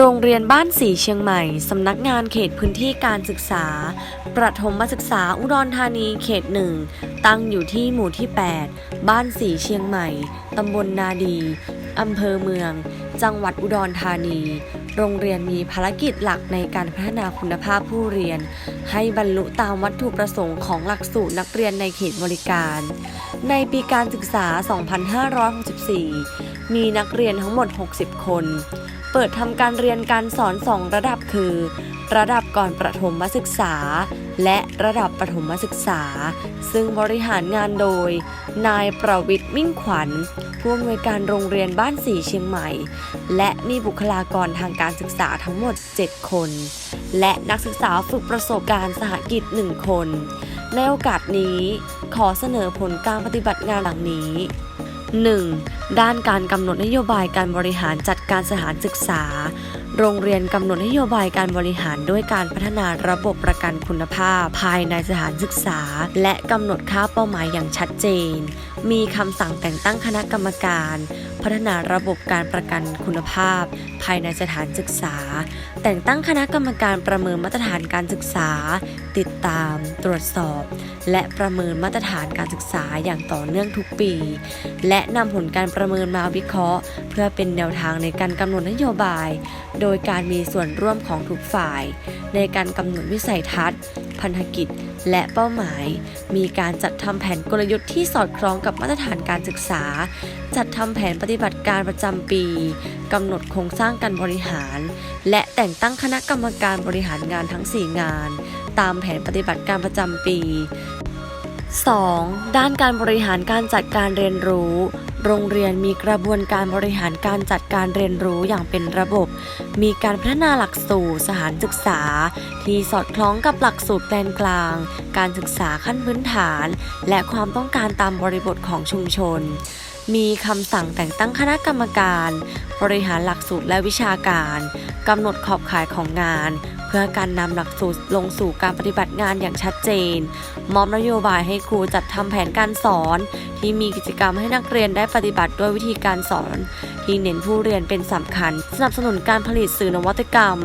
โรงเรียนบ้านสีเชียงใหม่ สำนักงานเขตพื้นที่การศึกษา ประถมศึกษาอุดรธานีเขตหนึ่ง ตั้งอยู่ที่หมู่ที่ 8 บ้านสีเชียงใหม่ ตำบลนาดี อำเภอเมือง จังหวัดอุดรธานี โรงเรียนมีภารกิจหลักในการพัฒนาคุณภาพผู้เรียน ให้บรรลุตามวัตถุประสงค์ของหลักสูตรนักเรียนในเขตบริการ ในปีการศึกษา 2564 มีนักเรียนทั้งหมด 60 คน เปิดทำการเรียนการสอน 2 ระดับคือ ระดับก่อนประถมศึกษา และระดับประถมศึกษา ซึ่งบริหารงานโดย นายประวิทย์มิ่งขวัญ ผู้อำนวยการโรงเรียนบ้านสีเชียงใหม่ และมีบุคลากรทางการศึกษาทั้งหมด 7 คน และนักศึกษาฝึกประสบการณ์สหกิจ 1 คน ในโอกาสนี้ขอเสนอผลการปฏิบัติงานหลังนี้ 1. ด้านการกำหนดนโยบายการบริหารจัดการสถานศึกษา โรงเรียนกำหนดนโยบายการบริหารด้วยการพัฒนาระบบประกันคุณภาพ ภายในสถานศึกษา และกำหนดค่าเป้าหมายอย่างชัดเจน มีคำสั่งแต่งตั้งคณะกรรมการ พัฒนาระบบการประกันคุณภาพ ภายในสถานศึกษา แต่งตั้งคณะกรรมการประเมินมาตรฐานการศึกษา ติดตาม ตรวจสอบ และประเมินมาตรฐานการศึกษาอย่างต่อเนื่องทุกปี และนำผลการประเมินมาวิเคราะห์ เพื่อเป็นแนวทางในการกำหนดนโยบาย โดยการมีส่วนร่วมของทุกฝ่าย ในการกำหนดวิสัยทัศน์ พันธกิจ และเป้าหมาย มีการจัดทำแผนกลยุทธ์ที่สอดคล้องกับมาตรฐานการศึกษา จัดทำแผนปฏิบัติการประจำปีกำหนดโครงสร้างการบริหาร และแต่งตั้งคณะกรรมการบริหารงานทั้ง 4 งาน ตามแผนปฏิบัติการประจำปี 2. ด้านการบริหารการจัดการเรียนรู้ โรงเรียนมีกระบวนการบริหารการจัดการเรียนรู้อย่างเป็นระบบ มีการพัฒนาหลักสูตรสถานศึกษา ที่สอดคล้องกับหลักสูตรแกนกลาง การศึกษาขั้นพื้นฐาน และความต้องการตามบริบทของชุมชน มีคำสั่งแต่งตั้งคณะกรรมการ บริหารหลักสูตรและวิชาการกำหนดขอบข่ายของงาน เพื่อการนำหลักสูตรลงสู่การปฏิบัติงานอย่างชัดเจน มอบนโยบายให้ครูจัดทำแผนการสอน ที่มีกิจกรรมให้นักเรียนได้ปฏิบัติด้วยวิธีการสอน ที่เน้นผู้เรียนเป็นสำคัญ สนับสนุนการผลิตสื่อนวัตกรรม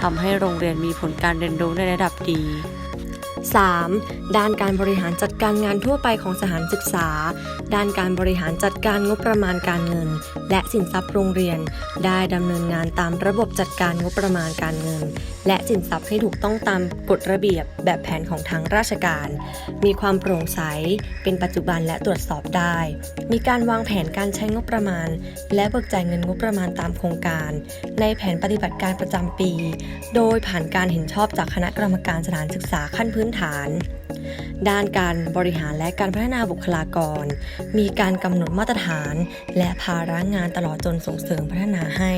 ทำให้โรงเรียนมีผลการเรียนรู้ในระดับดี 3. ด้านการบริหารจัดการงานทั่วไปของสถานศึกษา ด้านการบริหารจัดการงบประมาณการเงิน และสินทรัพย์โรงเรียน ได้ดำเนินงานตามระบบจัดการงบประมาณการเงิน และสินทรัพย์ให้ถูกต้องตามกฎระเบียบแบบแผนของทางราชการ มีความโปร่งใส เป็นปัจจุบันและตรวจสอบได้ มีการวางแผนการใช้งบประมาณ และเบิกจ่ายเงินงบประมาณตามโครงการ ในแผนปฏิบัติการประจำปี โดยผ่านการเห็นชอบจากคณะกรรมการสถานศึกษาขั้นพื้นฐานด้านการบริหารและการพัฒนาบุคลากร มีการกำหนดมาตรฐาน และภาระงานตลอดจนส่งเสริมพัฒนาให้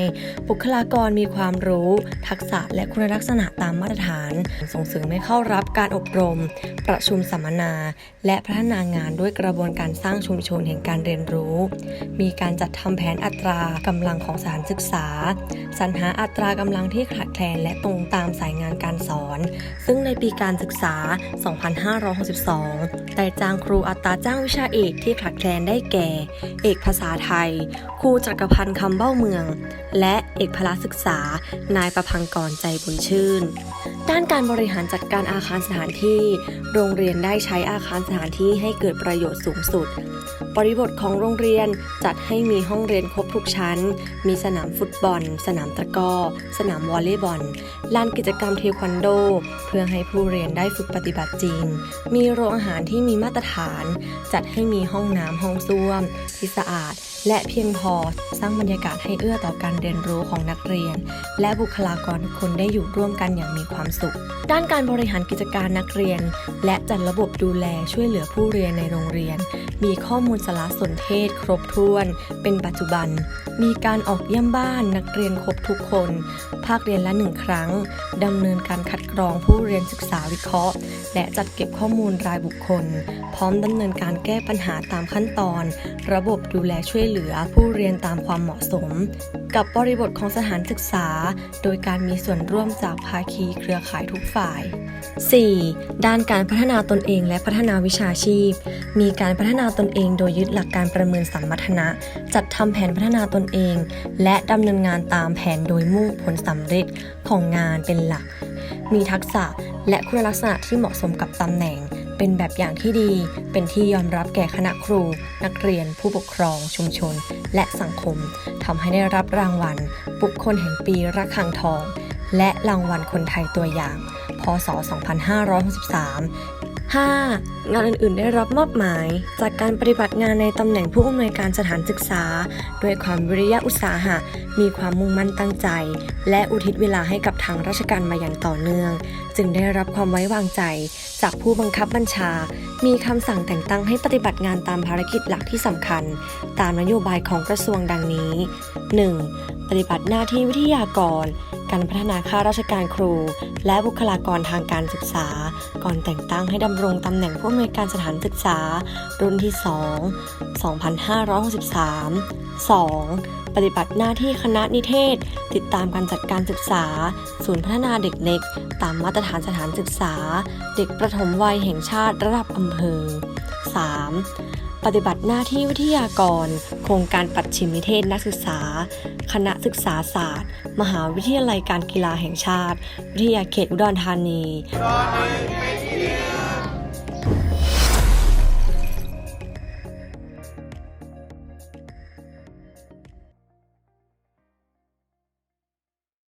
บุคลากรมีความรู้ ทักษะและคุณลักษณะตามมาตรฐาน ส่งเสริมให้เข้ารับการอบรม ประชุมสัมมนา และพัฒนางานด้วยกระบวนการสร้างชุมชนแห่งการเรียนรู้ มีการจัดทำแผนอัตรากำลังของสถานศึกษา สรรหาอัตรากำลังที่ขาดแคลนและตรงตามสายงานการสอน ซึ่งในปีการศึกษา 2562แต่จ้างครูอัตราจ้างวิชาเอกที่ขาดแคลนได้แก่ เอกภาษาไทย ครูจักรพันธ์คำเบ้าเมือง และเอกพละศึกษา นายประพังกรใจบุญชื่น ด้านการบริหารจัดการอาคารสถานที่ โรงเรียนได้ใช้อาคารสถานที่ให้เกิดประโยชน์สูงสุด บริบทของโรงเรียนจัดให้มีห้องเรียนครบทุกชั้น มีสนามฟุตบอล สนามตะกร้อ สนามวอลเลย์บอล ลานกิจกรรมเทควันโด เพื่อให้ผู้เรียนได้ฝึกปฏิบัติจริง มีโรงอาหารที่มีมาตรฐาน จัดให้มีห้องน้ำห้องส้วมที่สะอาด และเพียงพอสร้างบรรยากาศให้เอื้อต่อการเรียนรู้ของนักเรียน และบุคลากรทุกคนได้อยู่ร่วมกันอย่างมีความสุข ด้านการบริหารกิจการนักเรียน และจัดระบบดูแลช่วยเหลือผู้เรียนในโรงเรียน มีข้อมูลสารสนเทศ ครบถ้วน เป็นปัจจุบัน มีการออกเยี่ยมบ้านนักเรียนครบทุกคน ภาคเรียนละหนึ่งครั้งดำเนินการคัดกรองผู้เรียนศึกษาวิเคราะห์ และจัดเก็บข้อมูลรายบุคคล พร้อมดำเนินการแก้ปัญหาตามขั้นตอน ระบบดูแลช่วยเหลือผู้เรียนตามความเหมาะสม กับบริบทของสถานศึกษา โดยการมีส่วนร่วมจากภาคีเครือข่ายทุกฝ่าย 4. ด้านการพัฒนาตนเองและพัฒนาวิชาชีพ มีการพัฒนาตนเองโดยยึดหลักการประเมินสัมมัทนะ จัดทำแผนพัฒนาตนเอง และดำเนินงานตามแผนโดยมุ่งผลสำเร็จของงานเป็นหลัก มีทักษะและคุณลักษณะที่เหมาะสมกับตำแหน่ง เป็นแบบอย่างที่ดี เป็นที่ยอมรับแก่คณะครู นักเรียน ผู้ปกครอง ชุมชน และสังคมทำให้ได้รับรางวัล บุคคลแห่งปีระฆังทอง และรางวัลคนไทยตัวอย่าง พศ 2563 5. งานอื่นๆ ได้รับมอบหมาย จากการปฏิบัติงานในตำแหน่งผู้อำนวยการสถานศึกษา ด้วยความวิริยะอุตสาหะ มีความมุ่งมั่นตั้งใจ และอุทิศเวลาให้กับทางราชการมาอย่างต่อเนื่อง จึงได้รับความไว้วางใจ จากผู้บังคับบัญชา มีคำสั่งแต่งตั้งให้ปฏิบัติงานตามภารกิจหลักที่สำคัญ ตามนโยบายของกระทรวงดังนี้ 1. ปฏิบัติหน้าที่วิทยากร การพัฒนาข้าราชการครู และบุคลากรทางการศึกษา ก่อนแต่งตั้งให้ดำรงตำแหน่งผู้อำนวยการสถานศึกษา รุ่นที่ 2 2563 2. ปฏิบัติหน้าที่คณะนิเทศ ติดตามการจัดการศึกษา ศูนย์พัฒนาเด็กเล็ก ตามมาตรฐานสถานศึกษา เด็กประถมวัยแห่งชาติระดับอำเภอ 3. ปฏิบัติหน้าที่วิทยากร โครงการปัดชิมนิเทศนักศึกษา คณะศึกษาศาสตร์ มหาวิทยาลัยการกีฬาแห่งชาติ วิทยาเขตอุดรธานี